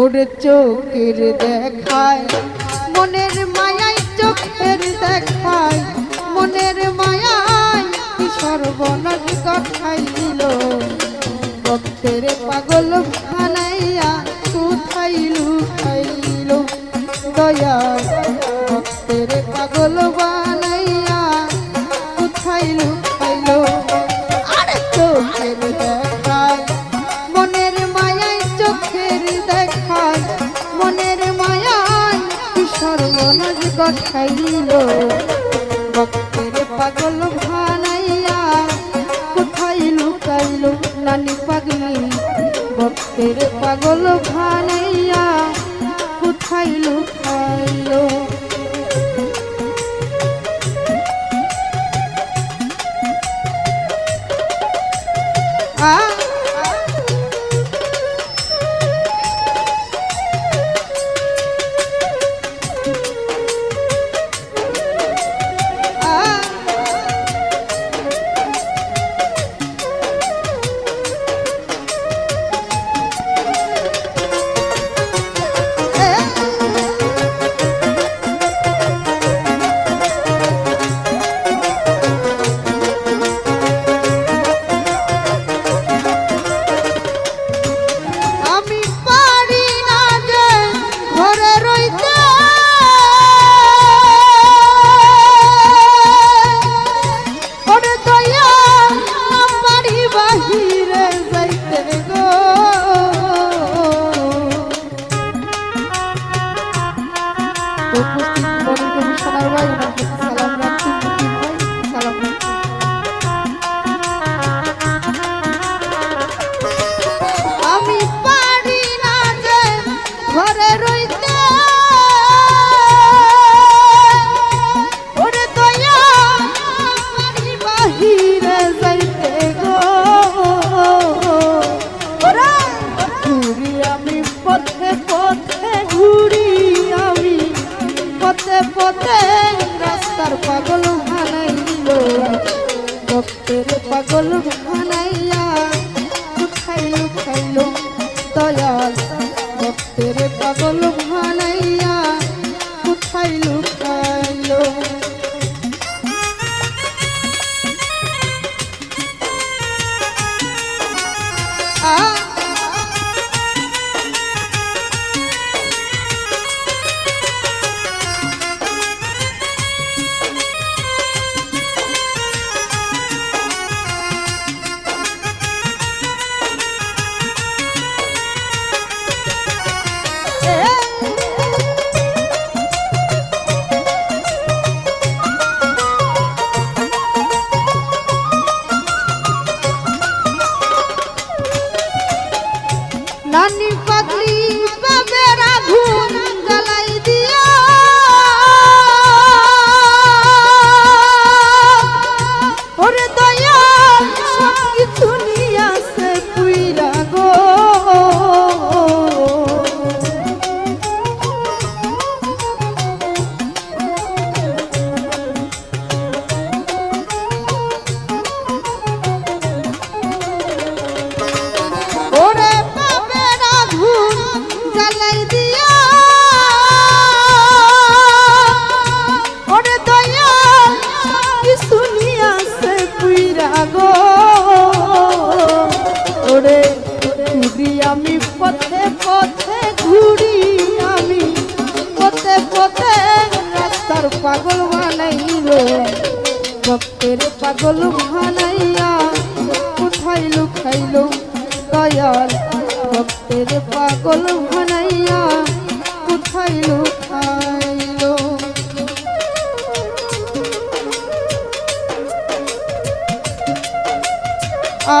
ওর চোখের দেখায়, মনের মায়ায় চোখের দেখায়, মনের মায়ায় কি সর্বনাশ কথাই দিল। ভক্তের পাগল ভানাইয়া কোথায় লুকাইল? দয়া মনোজ কথাইল ভক্তের পাগল ভানাইয়া কোথায় লুকাইল নানি পাগলি? ভক্তের পাগল ভানাইয়া কোথায় লুকাইল? মধ্যে পাগল ভানাইয়া কোথায় লুকাইল দয়াল ভক্তের পাগল ভানাইয়া কোথায় লুকাইল? আ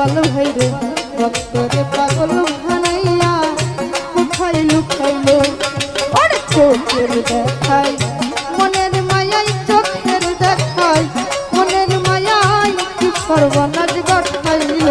পাগল হইল ভক্তরে পাগল হানাইয়া কোথায় লুকাইল? ওর চোখের দেখায়, মনের মায়াই চোখের দেখায়, মনের মায়াই কি সর্বনাশ ঘটাইল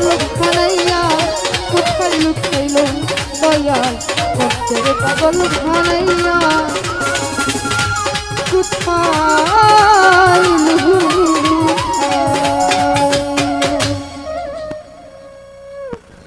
লোক খানাইয়া কোথায় লোক দয়াল ভক্তের পাগল খানাইয়া কোথায়